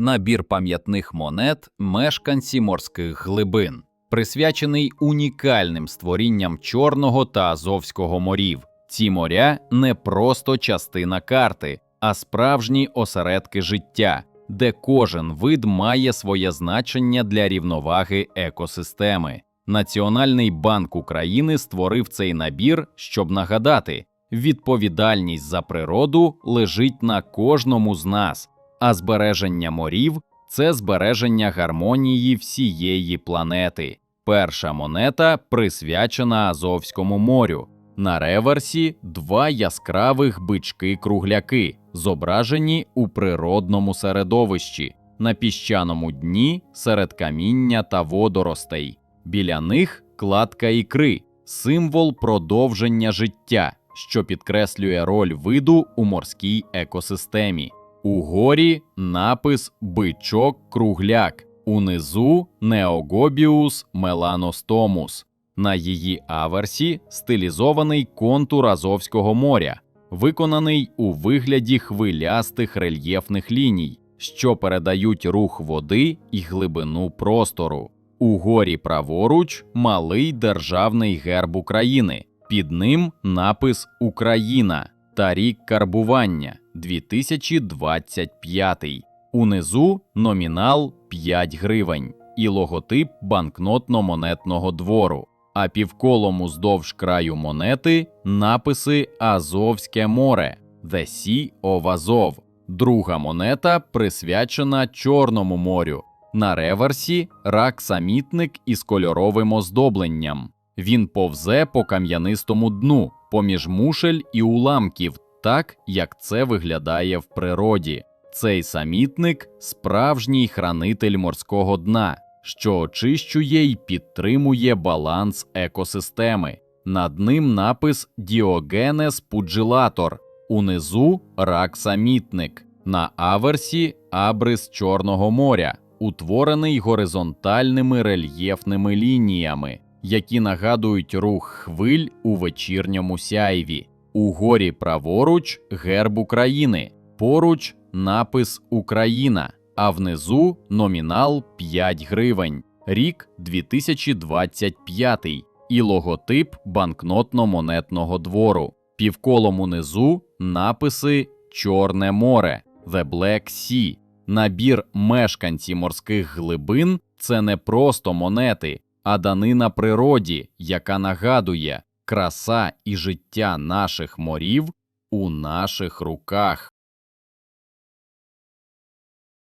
набір пам'ятних монет мешканці морських глибин, присвячений унікальним створінням Чорного та Азовського морів. Ці моря не просто частина карти, а справжні осередки життя, де кожен вид має своє значення для рівноваги екосистеми. Національний банк України створив цей набір, щоб нагадати, відповідальність за природу лежить на кожному з нас, а збереження морів це збереження гармонії всієї планети. Перша монета присвячена Азовському морю. На реверсі два яскравих бички-кругляки, зображені у природному середовищі, на піщаному дні серед каміння та водоростей. Біля них кладка ікри, символ продовження життя, що підкреслює роль виду у морській екосистемі. Угорі напис бичок-кругляк, унизу неогобіус меланостомус. На її аверсі стилізований контур Азовського моря, виконаний у вигляді хвилястих рельєфних ліній, що передають рух води і глибину простору. Угорі праворуч малий державний герб України. Під ним напис Україна та рік карбування 2025. Унизу номінал 5 гривень і логотип банкнотно-монетного двору. А півколом уздовж краю монети написи Азовське море The Sea of Azov. Друга монета присвячена Чорному морю. На реверсі рак-самітник із кольоровим оздобленням. Він повзе по кам'янистому дну, поміж мушель і уламків, так як це виглядає в природі. Цей самітник справжній хранитель морського дна, що очищує й підтримує баланс екосистеми. Над ним напис Діогенес пуджилатор, унизу рак-самітник, на аверсі абрис Чорного моря, утворений горизонтальними рельєфними лініями, які нагадують рух хвиль у вечірньому сяйві. Угорі праворуч герб України, поруч напис Україна, а внизу номінал 5 гривень, рік 2025 і логотип банкнотно-монетного двору. Півколом унизу написи Чорне море, The Black Sea. Набір мешканці морських глибин це не просто монети, а данина природі, яка нагадує краса і життя наших морів у наших руках.